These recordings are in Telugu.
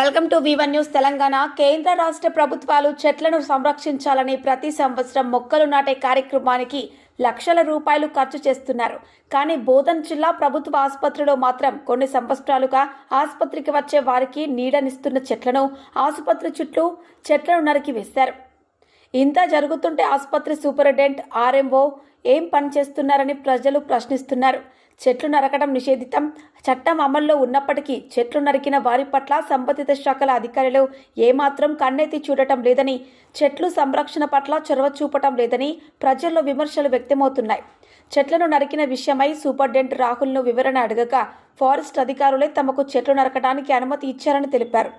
Welcome to Vivan news Telangana. కేంద్ర రాష్ట్ర ప్రభుత్వాలు చెట్లను సంరక్షించాలని ప్రతి సంవత్సరం మొక్కలు నాటే కార్యక్రమానికి లక్షల రూపాయలు ఖర్చు చేస్తున్నారు. కానీ బోధన్ జిల్లా ప్రభుత్వ ఆసుపత్రిలో మాత్రం కొన్ని సంవత్సరాలుగా ఆసుపత్రికి వచ్చే వారికి నీడనిస్తున్న చెట్లను ఆసుపత్రి చుట్టూ చెట్లను నరికి వేశారు. ఇంత జరుగుతుంటే ఆసుపత్రి సూపరింటెండెంట్ ఆర్ఎంఓ ఏం పని చేస్తున్నారని ప్రజలు ప్రశ్నిస్తున్నారు. చెట్లు నరకడం నిషేధితం. చట్టం అమల్లో ఉన్నప్పటికీ చెట్లు నరికిన వారి పట్ల సంబంధిత శాఖల అధికారులు ఏమాత్రం కన్నెత్తి చూడటం లేదని చెట్లు సంరక్షణ పట్ల చొరవ చూపటం లేదని ప్రజల్లో విమర్శలు వ్యక్తమవుతున్నాయి. చెట్లను నరికిన విషయమై సూపర్డెంట్ రాహుల్ను వివరణ అడగగా ఫారెస్ట్ అధికారులే తమకు చెట్లు నరకడానికి అనుమతి ఇచ్చారని తెలిపారు.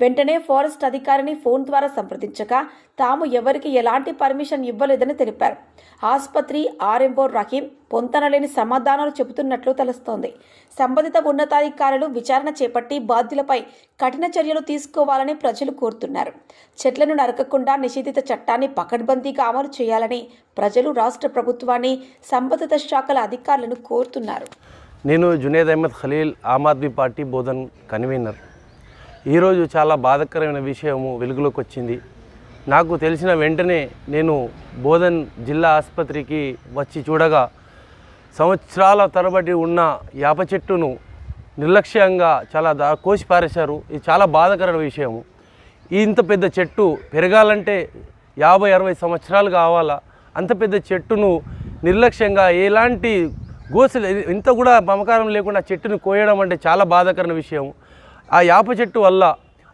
వెంటనే ఫారెస్ట్ అధికారిని ఫోన్ ద్వారా సంప్రదించగా తాము ఎవరికి ఎలాంటి పర్మిషన్ ఇవ్వలేదని తెలిపారు. ఆసుపత్రి ఆర్ఎంఓ రహీం పొంతనలేని సమాధానాలు చెబుతున్నట్లు తెలుస్తోంది. సంబంధిత ఉన్నతాధికారులు విచారణ చేపట్టి బాధ్యులపై కఠిన చర్యలు తీసుకోవాలని ప్రజలు కోరుతున్నారు. చెట్లను నరకకుండా నిషేధిత చట్టాన్ని పకడ్బందీగా అమలు చేయాలని ప్రజలు రాష్ట్ర ప్రభుత్వాన్ని సంబంధిత శాఖల అధికారులను కోరుతున్నారు. నేను జునేద్ అహ్మద్ ఖలీల్ ఆమ్ ఆద్మీ పార్టీ బోధన్ కన్వీనర్. ఈరోజు చాలా బాధకరమైన విషయము వెలుగులోకి వచ్చింది. నాకు తెలిసిన వెంటనే నేను బోధన్ జిల్లా ఆసుపత్రికి వచ్చి చూడగా సంవత్సరాల తరబడి ఉన్న యాప చెట్టును నిర్లక్ష్యంగా చాలా దా కోసి పారేశారు. ఇది చాలా బాధాకరమైన విషయము. ఇంత పెద్ద చెట్టు పెరగాలంటే యాభై అరవై సంవత్సరాలు కావాలా? అంత పెద్ద చెట్టును నిర్లక్ష్యంగా ఎలాంటి గోసలు ఇంత కూడా మమకారం లేకుండా చెట్టును కోయడం అంటే చాలా బాధాకరమైన విషయం. ఆ యాప చెట్టు వల్ల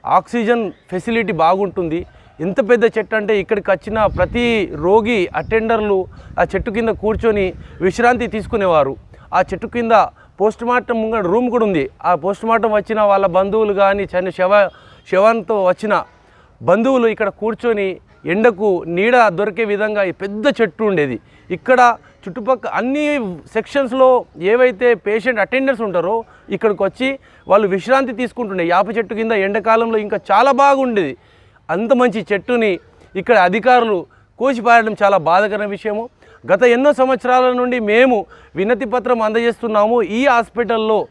ఆక్సిజన్ ఫెసిలిటీ బాగుంటుంది. ఎంత పెద్ద చెట్టు అంటే ఇక్కడికి వచ్చిన ప్రతి రోగి అటెండర్లు ఆ చెట్టు కింద కూర్చొని విశ్రాంతి తీసుకునేవారు. ఆ చెట్టు కింద పోస్ట్ మార్టం ముంగడు రూమ్ కూడా ఉంది. ఆ పోస్ట్ మార్టం వచ్చిన వాళ్ళ బంధువులు కానీ చని శవ శవంతో వచ్చిన బంధువులు ఇక్కడ కూర్చొని ఎండకు నీడ దొరికే విధంగా ఈ పెద్ద చెట్టు ఉండేది. ఇక్కడ చుట్టుపక్కల అన్ని సెక్షన్స్లో ఏవైతే పేషెంట్ అటెండర్స్ ఉంటారో ఇక్కడికి వచ్చి వాళ్ళు విశ్రాంతి తీసుకుంటుండే. యాప చెట్టు కింద ఎండాకాలంలో ఇంకా చాలా బాగుండేది. అంత మంచి చెట్టుని ఇక్కడ అధికారులు కోసిపారడం చాలా బాధకరమైన విషయము. గత ఎన్నో సంవత్సరాల నుండి మేము వినతి పత్రం అందజేస్తున్నాము. ఈ హాస్పిటల్లో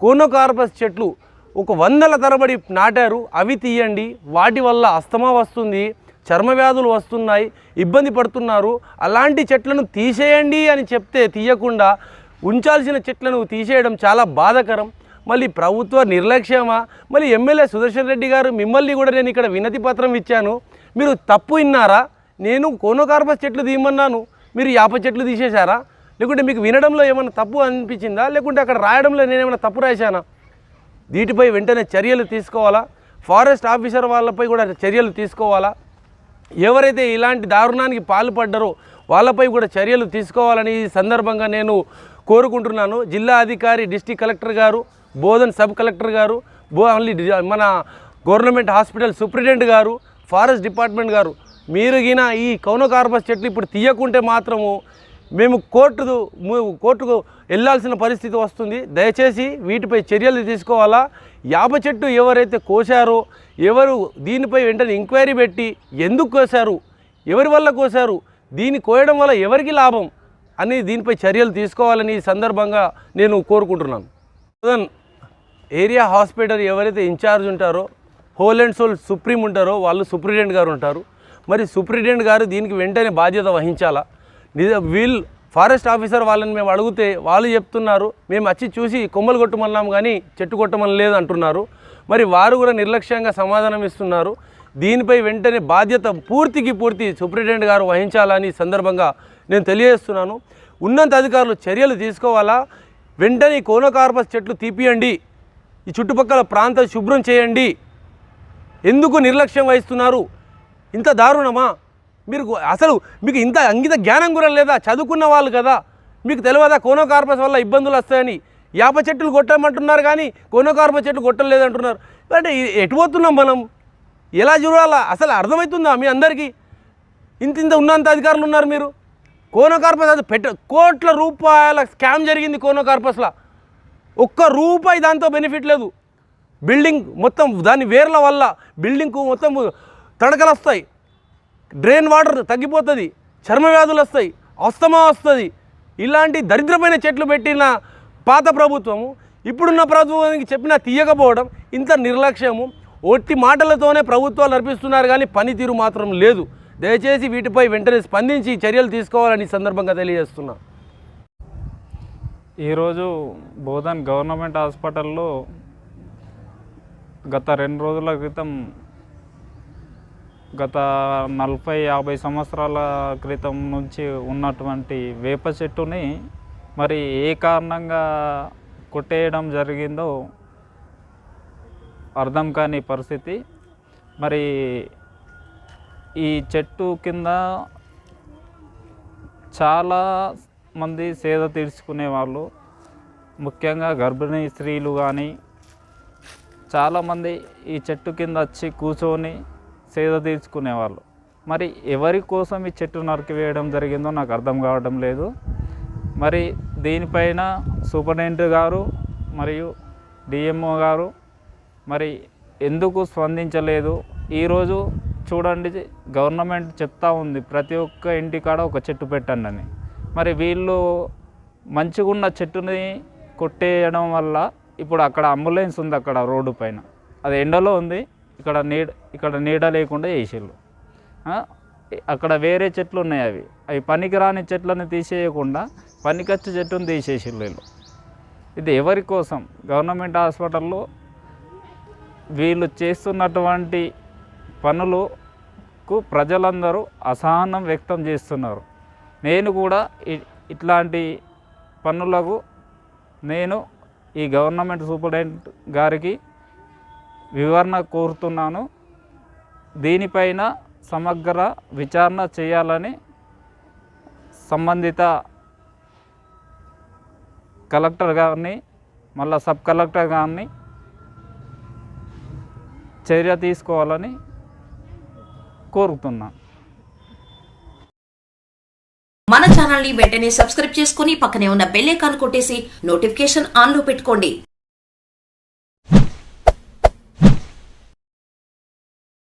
కోనోకార్పస్ చెట్లు ఒక వందల తరబడి నాటారు. అవి తీయండి. వాటి వల్ల అస్తమా వస్తుంది. చర్మ వ్యాధులు వస్తున్నాయి ఇబ్బంది పడుతున్నారు అలాంటి చెట్లను తీసేయండి అని చెప్తే తీయకుండా ఉంచాల్సిన చెట్లను తీసేయడం చాలా బాధకరం. మళ్ళీ ప్రభుత్వ నిర్లక్ష్యమా? మళ్ళీ ఎమ్మెల్యే సుదర్శన్ రెడ్డి గారు మిమ్మల్ని కూడా నేను ఇక్కడ వినతి పత్రం ఇచ్చాను. మీరు తప్పు విన్నారా? నేను కోనోకార్పస్ చెట్లు తీయమన్నాను. మీరు యాప చెట్లు తీసేశారా? లేకుంటే మీకు వినడంలో ఏమైనా తప్పు అనిపించిందా? లేకుంటే అక్కడ రాయడంలో నేను ఏమైనా తప్పు రాశానా? వీటిపై వెంటనే చర్యలు తీసుకోవాలా? ఫారెస్ట్ ఆఫీసర్ వాళ్ళపై కూడా చర్యలు తీసుకోవాలా? ఎవరైతే ఇలాంటి దారుణానికి పాల్పడ్డారో వాళ్ళపై కూడా చర్యలు తీసుకోవాలని ఈ సందర్భంగా నేను కోరుకుంటున్నాను. జిల్లా అధికారి డిస్టిక్ కలెక్టర్ గారు బోధన్ సబ్ కలెక్టర్ గారు బో ఓన్లీ మన గవర్నమెంట్ హాస్పిటల్ సూపరింటెండెంట్ గారు ఫారెస్ట్ డిపార్ట్మెంట్ గారు మీరు గిన ఈ కౌనకార్బస్ చెట్లు ఇప్పుడు తీయకుంటే మాత్రము మేము కోర్టు కోర్టుకు వెళ్ళాల్సిన పరిస్థితి వస్తుంది. దయచేసి వీటిపై చర్యలు తీసుకోవాలా? యాప చెట్టు ఎవరైతే కోశారో ఎవరు దీనిపై వెంటనే ఎంక్వైరీ పెట్టి ఎందుకు కోశారు ఎవరి వల్ల కోశారు దీన్ని కోయడం వల్ల ఎవరికి లాభం అని దీనిపై చర్యలు తీసుకోవాలని ఈ సందర్భంగా నేను కోరుకుంటున్నాను. ప్రధాన్ ఏరియా హాస్పిటల్ ఎవరైతే ఇన్ఛార్జ్ ఉంటారో హోల్ అండ్ సోల్ సుప్రీం ఉంటారో వాళ్ళు సూపరింటెండెంట్ గారు ఉంటారు. మరి సూపరింటెండెంట్ గారు దీనికి వెంటనే బాధ్యత వహించాలా? వీళ్ళు ఫారెస్ట్ ఆఫీసర్ వాళ్ళని మేము అడిగితే వాళ్ళు చెప్తున్నారు మేము వచ్చి చూసి కొమ్మలు కొట్టమన్నాం కానీ చెట్టు కొట్టమని లేదు అంటున్నారు. మరి వారు కూడా నిర్లక్ష్యంగా సమాధానం ఇస్తున్నారు. దీనిపై వెంటనే బాధ్యత పూర్తికి పూర్తి సూపరింటెండెంట్ గారు వహించాలని సందర్భంగా నేను తెలియజేస్తున్నాను. ఉన్నంత అధికారులు చర్యలు తీసుకోవాలా? వెంటనే కోనకార్పస్ కోనోకార్పస్ చెట్లు తీపియండి. ఈ చుట్టుపక్కల ప్రాంతం శుభ్రం చేయండి. ఎందుకు నిర్లక్ష్యం వహిస్తున్నారు? ఇంత దారుణమా? మీరు అసలు మీకు ఇంత అంగిత జ్ఞానం కూడా లేదా? చదువుకున్న వాళ్ళు కదా. మీకు తెలియదా కోనోకార్పస్ వల్ల ఇబ్బందులు వస్తాయని? యాప చెట్లు కొట్టమంటున్నారు కానీ కోనోకార్ప చెట్లు కొట్టలేదంటున్నారు. అంటే ఎటుపోతున్నాం మనం? ఎలా చూడాలా? అసలు అర్థమవుతుందా మీ అందరికీ? ఇంత ఇంత ఉన్నంత అధికారులు ఉన్నారు మీరు. కోనోకార్పస్ అది పెట్ట కోట్ల రూపాయల స్కామ్ జరిగింది కోనోకార్పస్లో ఒక్క రూపాయి దాంతో బెనిఫిట్ లేదు. బిల్డింగ్ మొత్తం దాని వేర్ల వల్ల బిల్డింగ్కు మొత్తం తడకలు వస్తాయి డ్రైన్ వాటర్ తగ్గిపోతుంది చర్మ వ్యాధులు వస్తాయి అస్తమా వస్తుంది. ఇలాంటి దరిద్రమైన చెట్లు పెట్టిన పాత ప్రభుత్వము ఇప్పుడున్న ప్రభుత్వానికి చెప్పినా తీయకపోవడం ఇంత నిర్లక్ష్యము ఒట్టి మాటలతోనే ప్రభుత్వాలు నడిపిస్తున్నారు కానీ పనితీరు మాత్రం లేదు. దయచేసి వీటిపై వెంటనే స్పందించి చర్యలు తీసుకోవాలని సందర్భంగా తెలియజేస్తున్నా. ఈరోజు బోధన్ గవర్నమెంట్ హాస్పిటల్లో గత రెండు రోజుల క్రితం గత నలభై యాభై సంవత్సరాల క్రితం నుంచి ఉన్నటువంటి వేప చెట్టుని మరి ఏ కారణంగా కొట్టేయడం జరిగిందో అర్థం కాని పరిస్థితి. మరి ఈ చెట్టు కింద చాలా మంది సేద తీర్చుకునే వాళ్ళు ముఖ్యంగా గర్భిణీ స్త్రీలు కానీ చాలామంది ఈ చెట్టు కింద వచ్చి కూర్చొని సేద తీర్చుకునేవాళ్ళు. మరి ఎవరి కోసం ఈ చెట్టు నరికివేయడం జరిగిందో నాకు అర్థం కావడం లేదు. మరి దీనిపైన సూపరింటెండెంట్ గారు మరియు డిఎంఓ గారు మరి ఎందుకు స్పందించలేదు? ఈరోజు చూడండి గవర్నమెంట్ చెప్తా ఉంది ప్రతి ఒక్క ఇంటికాడ ఒక చెట్టు పెట్టండి అని. మరి వీళ్ళు మంచిగా ఉన్న చెట్టుని కొట్టేయడం వల్ల ఇప్పుడు అక్కడ అంబులెన్స్ ఉంది అక్కడ రోడ్డు పైన. అది ఎండలో ఉంది. ఇక్కడ నీడ ఇక్కడ నీడ లేకుండా చేసిళ్ళు. అక్కడ వేరే చెట్లు ఉన్నాయి అవి. అవి పనికిరాని చెట్లను తీసేయకుండా పనికొచ్చే చెట్టును తీసేసిళ్ళు వీళ్ళు. ఇది ఎవరి కోసం? గవర్నమెంట్ హాస్పిటల్లో వీళ్ళు చేస్తున్నటువంటి పనులకు ప్రజలందరూ అసహనం వ్యక్తం చేస్తున్నారు. నేను కూడా ఇట్లాంటి పనులకు నేను ఈ గవర్నమెంట్ సూపరింటెండెంట్ గారికి వివరణ కోరుతున్నాను. దీనిపైన సమగ్ర విచారణ చేయాలని సంబంధిత కలెక్టర్ గారిని మళ్ళా సబ్ కలెక్టర్ గారిని చర్య తీసుకోవాలని కోరుతున్నాను. మన ఛానల్ని వెంటనే సబ్స్క్రైబ్ చేసుకుని పక్కనే ఉన్న బెల్ ఐకాన్ కొట్టేసి నోటిఫికేషన్ ఆన్లో పెట్టుకోండి.